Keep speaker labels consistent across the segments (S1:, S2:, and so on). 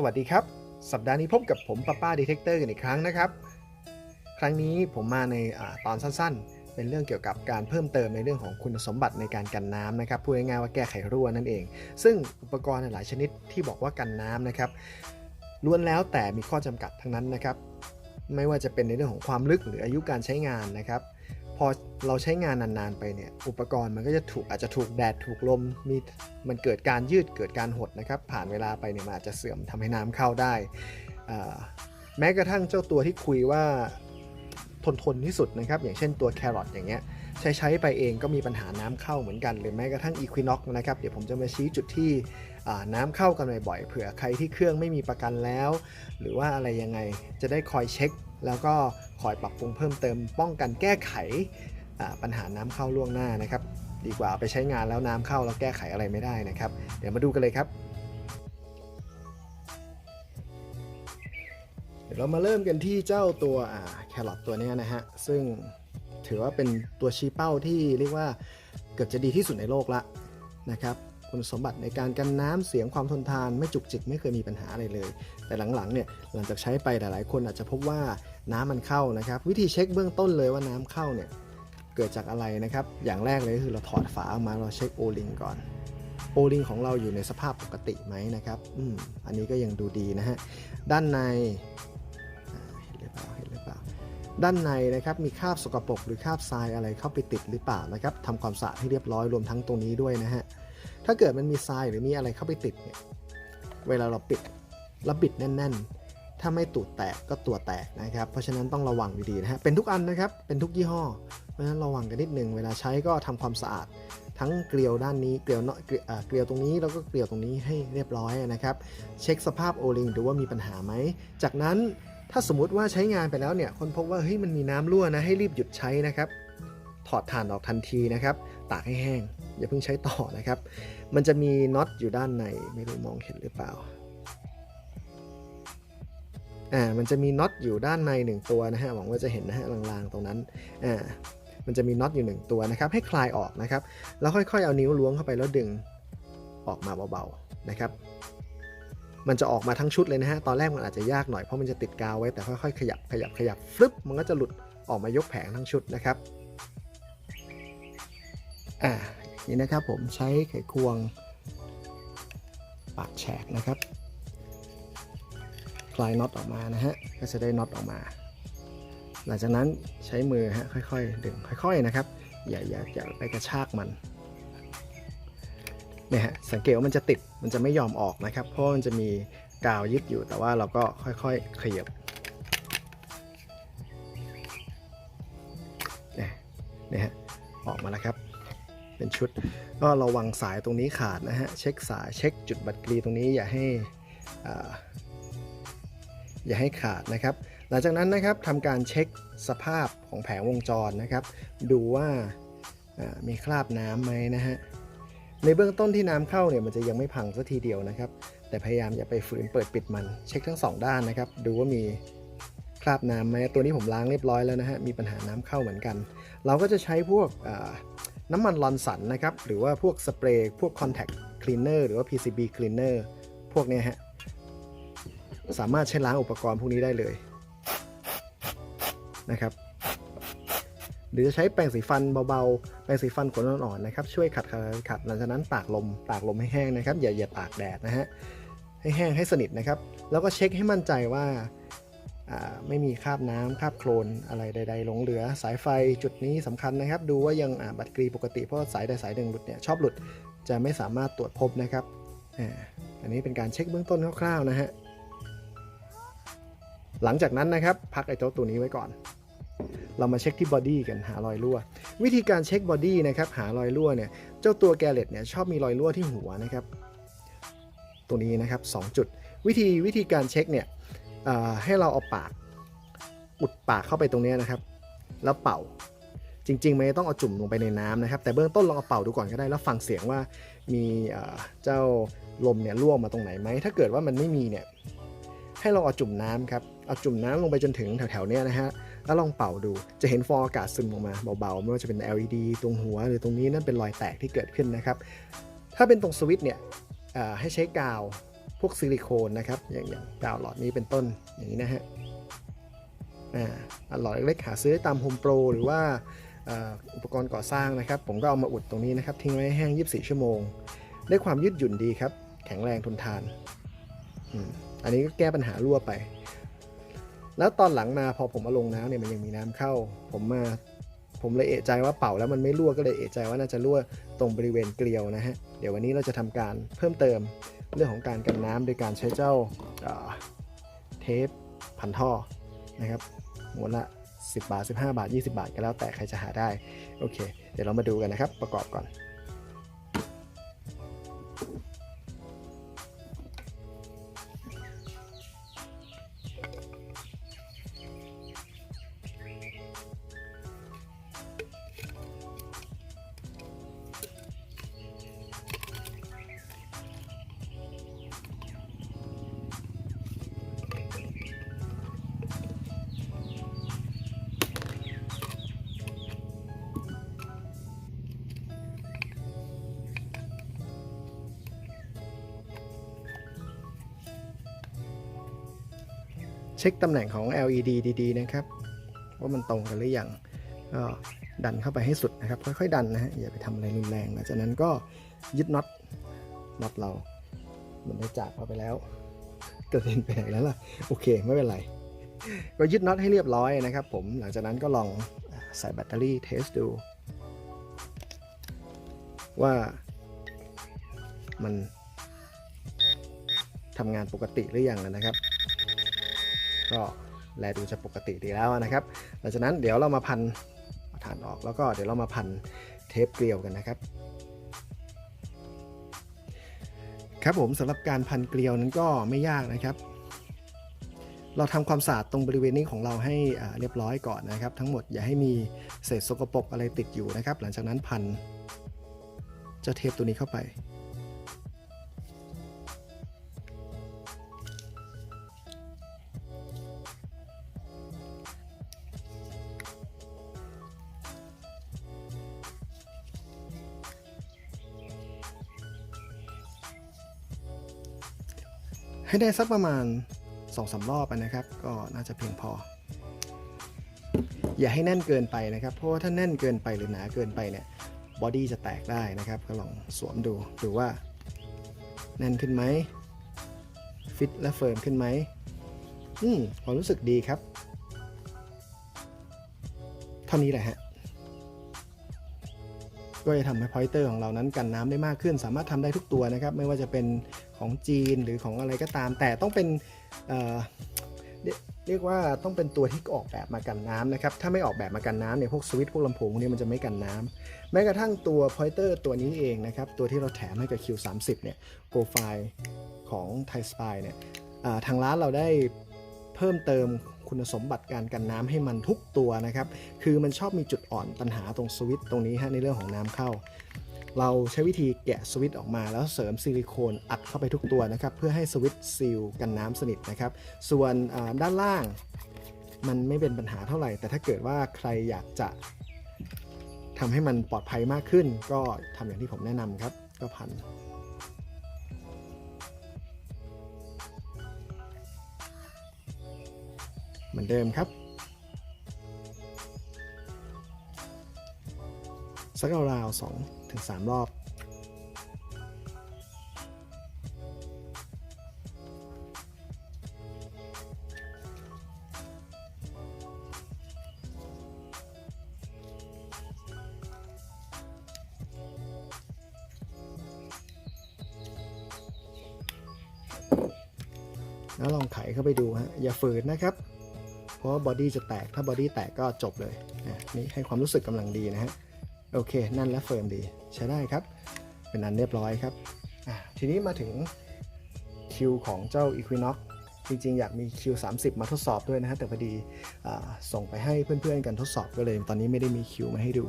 S1: สวัสดีครับ สัปดาห์นี้พบกับผมป้าป้าดีเทคเตอร์กันอีกครั้งนะครับ ครั้งนี้ผมมาในอตอนสั้นๆ เป็นเรื่องเกี่ยวกับการเพิ่มเติมในเรื่องของคุณสมบัติในการกันน้ำนะครับพูดง่ายๆว่าแก้ไขรั่วนั่นเอง ซึ่งอุปกรณ์หลายชนิดที่บอกว่ากันน้ำนะครับล้วนแล้วแต่มีข้อจำกัดทั้งนั้นนะครับ ไม่ว่าจะเป็นในเรื่องของความลึกหรืออายุการใช้งานนะครับ พอเราใช้งานนานๆไปเนี่ยอุปกรณ์มันก็จะถูกอาจจะถูกแดดถูกลมมีมันเกิดการยืดเกิดการหดนะครับผ่านเวลาไปเนี่ยมันอาจจะเสื่อมทำให้น้ำเข้าได้แม้กระทั่งเจ้าตัวที่คุยว่าทนทนที่สุดนะครับ อย่างเช่นตัวแครอทอย่างเงี้ยใช้ใช้ไปเองก็มีปัญหาน้ำเข้าเหมือนกัน หรือแม้กระทั่งอีควินอกนะครับ เดี๋ยวผมจะมาชี้จุดที่น้ำเข้ากันบ่อยๆเผื่อใครที่เครื่องไม่มีประกันแล้ว หรือว่าอะไรยังไงจะได้คอยเช็ค แล้วก็คอยปรับปรุงเพิ่มเติมป้องกันแก้ไขปัญหาน้ำเข้าล่วงหน้านะครับ ดีกว่าเอาไปใช้งานแล้วน้ำเข้าแล้วแก้ไขอะไรไม่ได้นะครับ เดี๋ยวมาดูกันเลยครับ เดี๋ยวเรามาเริ่มกันที่เจ้าตัวแครอทตัวนี้นะฮะซึ่งถือว่าเป็นตัวชี้เป้าที่เรียกว่าเกือบจะดีที่สุดในโลกละนะครับ คุณสมบัติในการกันน้ำเสียงความทนทานไม่จุกจิกไม่เคยมีปัญหาอะไรเลย แต่หลังๆเนี่ยหลังจากใช้ไปหลายๆ คนอาจจะพบว่าน้ำมันเข้านะครับ วิธีเช็คเบื้องต้นเลยว่าน้ำเข้าเนี่ยเกิดจากอะไรนะครับ อย่างแรกเลยก็คือเราถอดฝาออกมาเราเช็คโอลิงก่อนโอลิงของเราอยู่ในสภาพปกติไหมนะครับอืมอันนี้ก็ยังดูดีนะฮะด้านในเห็นหรือเปล่าเห็นหรือเปล่าด้านในนะครับมีคราบสกปรกหรือคราบทรายอะไรเข้าไปติดหรือเปล่านะครับทำความสะอาดให้เรียบร้อยรวมทั้งตรงนี้ด้วยนะฮะ ถ้าเกิดมันมีทรายหรือมีอะไรเข้าไปติดเนี่ย เวลาเราปิดแล้วบิดแน่น ๆ ถ้าไม่ตูดแตกก็ตัวแตกนะครับ เพราะฉะนั้นต้องระวังดีๆนะฮะ เป็นทุกอันนะครับ เป็นทุกยี่ห้อ เพราะฉะนั้นระวังกันนิดนึง เวลาใช้ก็ทำความสะอาด ทั้งเกลียวด้านนี้ เกลียวเนาะเกลียวอ่าเกลียวตรงนี้แล้วก็เกลียวตรงนี้ให้เรียบร้อยนะครับ เช็คสภาพโอลิงดูว่ามีปัญหาไหม จากนั้นถ้าสมมุติว่าใช้งานไปแล้วเนี่ย คนพบว่าเฮ้ยมันมีน้ำรั่วนะ ให้รีบหยุดใช้นะครับ ถอดถ่านออกทันทีนะครับ ตากให้แห้ง อย่าเพิ่งใช้ต่อนะครับ มันจะมีน็อตอยู่ด้านในไม่รู้มองเห็นหรือเปล่าอ่ามันจะมีน็อตอยู่ด้านในหนึ่งตัวนะฮะหวังว่าจะเห็นนะฮะลางๆตรงนั้นอ่ามันจะมีน็อตอยู่หนึ่งตัวนะครับ ให้คลายออกนะครับ แล้วค่อยๆเอานิ้วล้วงเข้าไปแล้วดึงออกมาเบาๆนะครับ มันจะออกมาทั้งชุดเลยนะฮะตอนแรกมันอาจจะยากหน่อยเพราะมันจะติดกาวไว้แต่ค่อยๆขยับขยับขยับฟลึบมันก็จะหลุดออกมายกแผงทั้งชุดนะครับอ่า นี่นะครับผมใช้ไขควงปากแฉกนะครับ คลายน็อตออกมานะฮะก็จะได้น็อตออกมา หลังจากนั้นใช้มือฮะค่อยๆดึงค่อยๆนะครับ อย่าอย่าอย่าไปกระชากมันเนี่ยฮะสังเกตว่ามันจะติดมันจะไม่ยอมออกนะครับ เพราะมันจะมีกาวยึดอยู่แต่ว่าเราก็ค่อยๆขยับเนี่ยเนี่ยฮะออกมาแล้วครับ เป็นชุด ก็ระวังสายตรงนี้ขาดนะฮะ เช็คสายเช็คจุดบัตรกรีตรงนี้อย่าให้อ่าอย่าให้ขาดนะครับ หลังจากนั้นนะครับทำการเช็คสภาพของแผงวงจรนะครับ ดูว่าอ่ามีคราบน้ำไหมนะฮะ ในเบื้องต้นที่น้ำเข้าเนี่ยมันจะยังไม่พังสักทีเดียวนะครับ แต่พยายามอย่าไปฝืนเปิดปิดมัน เช็คทั้งสองด้านนะครับ ดูว่ามีคราบน้ำไหมตัวนี้ผมล้างเรียบร้อยแล้วนะฮะ มีปัญหาน้ำเข้าเหมือนกัน เราก็จะใช้พวกอ่า น้ำมันลอนสันนะครับ หรือว่าพวกสเปรย์ พวก contact cleaner หรือว่า PCB cleaner พวกนี้ฮะ สามารถใช้ล้างอุปกรณ์พวกนี้ได้เลยนะครับ หรือจะใช้แปรงสีฟันเบาๆ แปรงสีฟันขนอ่อนๆนะครับ ช่วยขัดขัดขัดหลังจากนั้นตากลม ตากลมให้แห้งนะครับ อย่าอย่าตากแดดนะฮะ ให้แห้งให้สนิทนะครับ แล้วก็เช็คให้มั่นใจว่า ไม่มีคราบน้ำคราบโคลนอะไรใด ๆ หลงเหลือสายไฟจุดนี้สำคัญนะครับ ดูว่ายังบัตรกรีปกติเพราะสายใดสายหนึ่งหลุดเนี่ยชอบหลุดจะไม่สามารถตรวจพบนะครับอันนี้เป็นการเช็คเบื้องต้นคร่าวๆนะฮะหลังจากนั้นนะครับ พักไอ้เจ้าตัวนี้ไว้ก่อน เรามาเช็คที่บอดี้กันหารอยรั่ว วิธีการเช็คบอดี้นะครับหารอยรั่วเนี่ยเจ้าตัวแกเลตเนี่ยชอบมีรอยรั่วที่หัวนะครับ ตัวนี้นะครับ 2 จุด วิธีวิธีการเช็คเนี่ย ให้เราเอาปากอุดปากเข้าไปตรงนี้นะครับ แล้วเป่าจริงๆไม่ต้องเอาจุ่มลงไปในน้ำนะครับ แต่เบื้องต้นลองเอาเป่าดูก่อนก็ได้แล้วฟังเสียงว่ามีเจ้าลมเนี่ยรั่วมาตรงไหนไหมถ้าเกิดว่ามันไม่มีเนี่ยให้ลองเอาจุ่มน้ำครับเอาจุ่มน้ำลงไปจนถึงแถวๆเนี้ยนะฮะ แล้วลองเป่าดู จะเห็นฟองอากาศซึมออกมาเบาๆ ไม่ว่าจะเป็น LED ตรงหัวหรือตรงนี้นั่นเป็นรอยแตกที่เกิดขึ้นนะครับ ถ้าเป็นตรงสวิตช์เนี่ยให้ใช้กาว พวกซิลิโคนนะครับอย่างอย่างกาวหลอดนี้เป็นต้นอย่างนี้นะฮะอ่าหลอดเล็กๆหาซื้อได้ตามโฮมโปรหรือว่าอุปกรณ์ก่อสร้างนะครับ ผมก็เอามาอุดตรงนี้นะครับ ทิ้งไว้ให้แห้ง 24 ชั่วโมง ได้ความยืดหยุ่นดีครับ แข็งแรงทนทานอันนี้ก็แก้ปัญหารั่วไป แล้วตอนหลังมาพอผมมาลงน้ำเนี่ยมันยังมีน้ำเข้า ผมมาผมเลยเอะใจว่าเป่าแล้วมันไม่รั่วก็เลยเอะใจว่าน่าจะรั่วตรงบริเวณเกลียวนะฮะ เดี๋ยววันนี้เราจะทำการเพิ่มเติม เรื่องของการกันน้ำโดยการใช้เจ้าเทปพันท่อนะครับม้วนละ 10 บาท 15 บาท 20 บาทก็แล้วแต่ใครจะหาได้ โอเค เดี๋ยวเรามาดูกันนะครับ ประกอบก่อน เช็คตำแหน่งของ LED ดีๆนะครับ ว่ามันตรงกันหรือยังก็ดันเข้าไปให้สุดนะครับ ค่อยๆ ดันนะฮะอย่าไปทำอะไรรุนแรงหลังจากนั้นก็ยึดน็อตน็อตเรามันได้จากเราไปแล้วกระเด็นไปไหนแล้วล่ะโอเคไม่เป็นไร ก็ยึดน็อตให้เรียบร้อยนะครับ ผมหลังจากนั้นก็ลองใส่แบตเตอรี่เทสดู ว่ามันทำงานปกติหรือยังนะครับ ก็แลดูจะปกติดีแล้วนะครับ หลังจากนั้นเดี๋ยวเรามาพันฐานออกแล้วก็เดี๋ยวเรามาพันเทปเกลียวกันนะครับครับผมสำหรับการพันเกลียวนั้นก็ไม่ยากนะครับ เราทำความสะอาดตรงบริเวณนี้ของเราให้เรียบร้อยก่อนนะครับ ทั้งหมดอย่าให้มีเศษสกปรกอะไรติดอยู่นะครับ หลังจากนั้นพันเจ้าเทปตัวนี้เข้าไป ให้ได้สักประมาณ2อสรอบนะครับ ก็น่าจะเพียงพอ อย่าให้แน่นเกินไปนะครับ เพราะว่าถ้าแน่นเกินไปหรือหนาเกินไปเนี่ยบอดี้จะแตกได้นะครับ ก็ลองสวมดูดูว่า แน่นขึ้นไหมฟิตและเฟิร์มขึ้นไหมอืมความรู้สึกดีครับ เท่านี้แหละฮะ ก็จะทำให้พอยเตอร์ของเรานั้นกันน้ำได้มากขึ้น สามารถทำได้ทุกตัวนะครับ ไม่ว่าจะเป็น ของจีนหรือของอะไรก็ตาม แต่ต้องเป็นเเรียกว่าต้องเป็นตัวที่ออกแบบมากันน้ำนะครับ ถ้าไม่ออกแบบมากันน้ำเนี่ยพวกสวิตช์พวกลำโพงพวกนี้มันจะไม่กันน้ำแม้กระทั่งตัวพอยเตอร์ตัวนี้เองนะครับ ตัวที่เราแถมให้กับ Q30 เนี่ยโปรไฟล์ของ Thai Spy เนี่ยทางร้านเราได้เพิ่มเติมคุณสมบัติการกันน้ำให้มันทุกตัวนะครับ คือมันชอบมีจุดอ่อนปัญหาตรงสวิตช์ตรงนี้ฮะในเรื่องของน้ำเข้า เราใช้วิธีแกะสวิตช์ออกมาแล้วเสริมซิลิโคนอัดเข้าไปทุกตัวนะครับ เพื่อให้สวิตช์ซีลกันน้ำสนิทนะครับ ส่วนด้านล่างมันไม่เป็นปัญหาเท่าไหร่ แต่ถ้าเกิดว่าใครอยากจะทำให้มันปลอดภัยมากขึ้น ก็ทำอย่างที่ผมแนะนำครับ ก็พัน เหมือนเดิมครับ สักราวๆสองถึงสามรอบ แล้วลองไขเข้าไปดูฮะ อย่าฝืนนะครับ เพราะว่าบอดี้จะแตก ถ้าบอดี้แตกก็จบเลย นี่ให้ความรู้สึกกำลังดีนะฮะ โอเคนั่นและเฟิร์มดีใช้ได้ครับ เป็นอันเรียบร้อยครับทีนี้มาถึงคิวของเจ้า Equinox จริงๆ อยากมี Q30 มาทดสอบด้วยนะฮะแต่พอดีส่งไปให้เพื่อนๆกันทดสอบก็เลย ตอนนี้ไม่ได้มีคิวมาให้ดู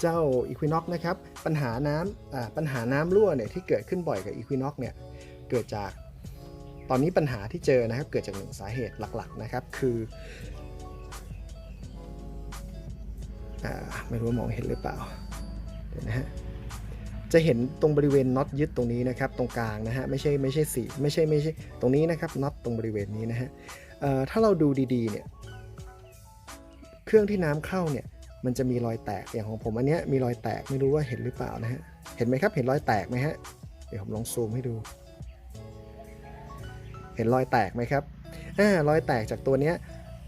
S1: เจ้า Equinox นะครับ ปัญหาน้ำปัญหาน้ำรั่วเนี่ยที่เกิดขึ้นบ่อยกับ Equinox เนี่ยเกิดจากตอนนี้ปัญหาที่เจอนะครับเกิดจากหนึ่งสาเหตุหลักๆนะครับคือ ไม่รู้ว่ามองเห็นหรือเปล่าเดี๋ยวนะฮะจะเห็นตรงบริเวณน็อตยึดตรงนี้นะครับ ตรงกลางนะฮะไม่ใช่ไม่ใช่สีไม่ใช่ไม่ใช่ตรงนี้นะครับน็อตตรงบริเวณนี้นะฮะถ้าเราดูดีๆเนี่ยเครื่องที่น้ำเข้าเนี่ยมันจะมีรอยแตกอย่างของผมอันเนี้ยมีรอยแตกไม่รู้ว่าเห็นหรือเปล่านะฮะเห็นไหมครับเห็นรอยแตกไหมฮะเดี๋ยวผมลองซูมให้ดู เห็นรอยแตกไหมครับอ่ารอยแตกจากตัวเนี้ย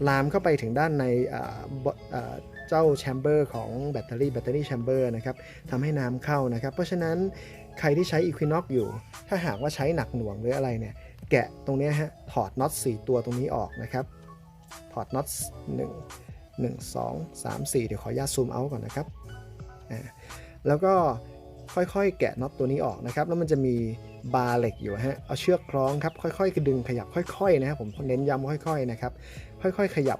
S1: ลามเข้าไปถึงด้านในอ่า เจ้าแชมเบอร์ของแบตเตอรี่แบตเตอรี่แชมเบอร์นะครับทำให้น้ำเข้านะครับ เพราะฉะนั้นใครที่ใช้ Equinox อยู่ ถ้าหากว่าใช้หนักหน่วงหรืออะไรเนี่ยแกะตรงนี้ฮะถอดน็อต4ตัวตรงนี้ออกนะครับถอดน็อต1 1 2 3 4 เดี๋ยวขออนุญาตซูมเอาก่อนนะครับอ่าแล้วก็ค่อยๆ แกะน็อตตัวนี้ออกนะครับ แล้วมันจะมีบาร์เหล็กอยู่ฮะ เอาเชือกคล้องครับ ค่อยๆดึงขยับค่อยๆนะครับผมเน้นย้ำค่อยๆนะครับ ค่อยๆ ขยับ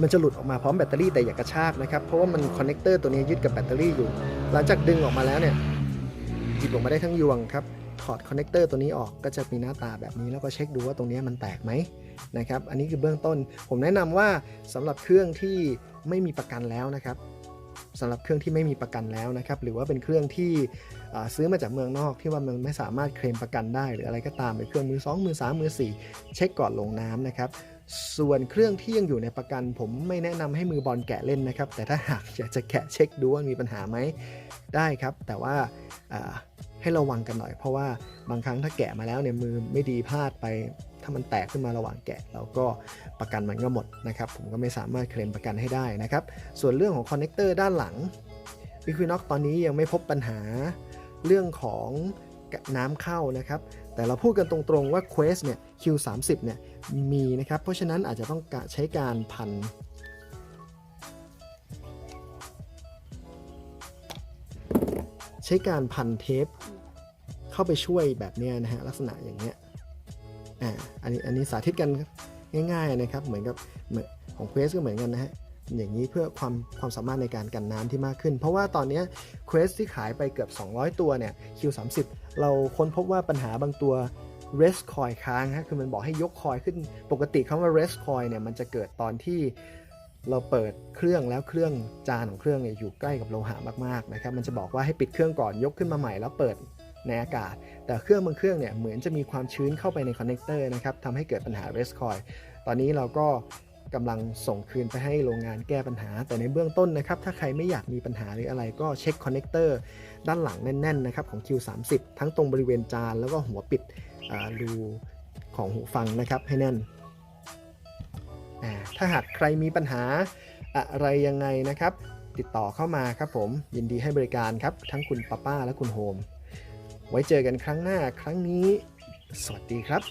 S1: มันจะหลุดออกมาพร้อมแบตเตอรี่แต่อย่ากระชากนะครับ เพราะว่ามันคอนเนคเตอร์ตัวนี้ยึดกับแบตเตอรี่อยู่ หลังจากดึงออกมาแล้วเนี่ยหยิบออกมาได้ทั้งยวงครับถอดคอนเนคเตอร์ตัวนี้ออกก็จะมีหน้าตาแบบนี้แล้วก็เช็คดูว่าตรงนี้มันแตกไหมนะครับ อันนี้คือเบื้องต้น ผมแนะนำว่าสำหรับเครื่องที่ไม่มีประกันแล้วนะครับสำหรับเครื่องที่ไม่มีประกันแล้วนะครับ หรือว่าเป็นเครื่องที่ซื้อมาจากเมืองนอกที่ว่ามันไม่สามารถเคลมประกันได้ หรืออะไรก็ตามเป็นเครื่องมือสองมือสามมือสี่เช็คก่อนลงน้ำนะครับ ส่วนเครื่องที่ยังอยู่ในประกัน ผมไม่แนะนำให้มือบอลแกะเล่นนะครับ แต่ถ้าหากอยากจะแกะเช็คดูว่ามีปัญหาไหมได้ครับ แต่ว่าอ่าให้ระวังกันหน่อย เพราะว่าบางครั้งถ้าแกะมาแล้วเนี่ยมือไม่ดีพลาดไป ถ้ามันแตกขึ้นมาระหว่างแกะเราก็ประกันมันก็หมดนะครับ ผมก็ไม่สามารถเคลมประกันให้ได้นะครับ ส่วนเรื่องของคอนเนคเตอร์ด้านหลัง Equinox ตอนนี้ยังไม่พบปัญหาเรื่องของน้ำเข้านะครับ แต่เราพูดกันตรงๆว่า Quest เนี่ย Q30 เนี่ย มีนะครับ เพราะฉะนั้นอาจจะต้องใช้การพันใช้การพันเทป เข้าไปช่วยแบบนี้นะฮะลักษณะอย่างเนี้ยอ่าอันนี้อันนี้สาธิตกันง่าย ๆนะครับ เหมือนกับเหมือนของ Quest ก็เหมือนกันนะฮะอย่างนี้เพื่อความความสามารถในการกันน้ำที่มากขึ้น เพราะว่าตอนนี้ย Quest ที่ขายไปเกือบ 200 ตัวเนี่ย Q30 เราค้นพบว่าปัญหาบางตัว rest coil ค้างฮะคือมันบอกให้ยกคอยขึ้นปกติคำว่า rest coil เนี่ยมันจะเกิดตอนที่เราเปิดเครื่องแล้วเครื่องจานของเครื่องเนี่ยอยู่ใกล้กับโลหะมากๆนะครับมันจะบอกว่าให้ปิดเครื่องก่อนยกขึ้นมาใหม่แล้วเปิดในอากาศ แต่เครื่องบางเครื่องเนี่ยเหมือนจะมีความชื้นเข้าไปในคอนเนคเตอร์นะครับทำให้เกิดปัญหา rest coil ตอนนี้เราก็กำลังส่งคืนไปให้โรงงานแก้ปัญหา แต่ในเบื้องต้นนะครับ ถ้าใครไม่อยากมีปัญหาหรืออะไรก็เช็คคอนเนคเตอร์ด้านหลังแน่นๆนะครับของ Q30 ทั้งตรงบริเวณจานแล้วก็หัวปิด รูของหูฟังนะครับให้แน่น ถ้าหากใครมีปัญหาอะไรยังไงนะครับ ติดต่อเข้ามาครับผมยินดีให้บริการครับทั้งคุณป้าป้าและคุณโฮม ไว้เจอกันครั้งหน้าครั้งนี้ สวัสดีครับ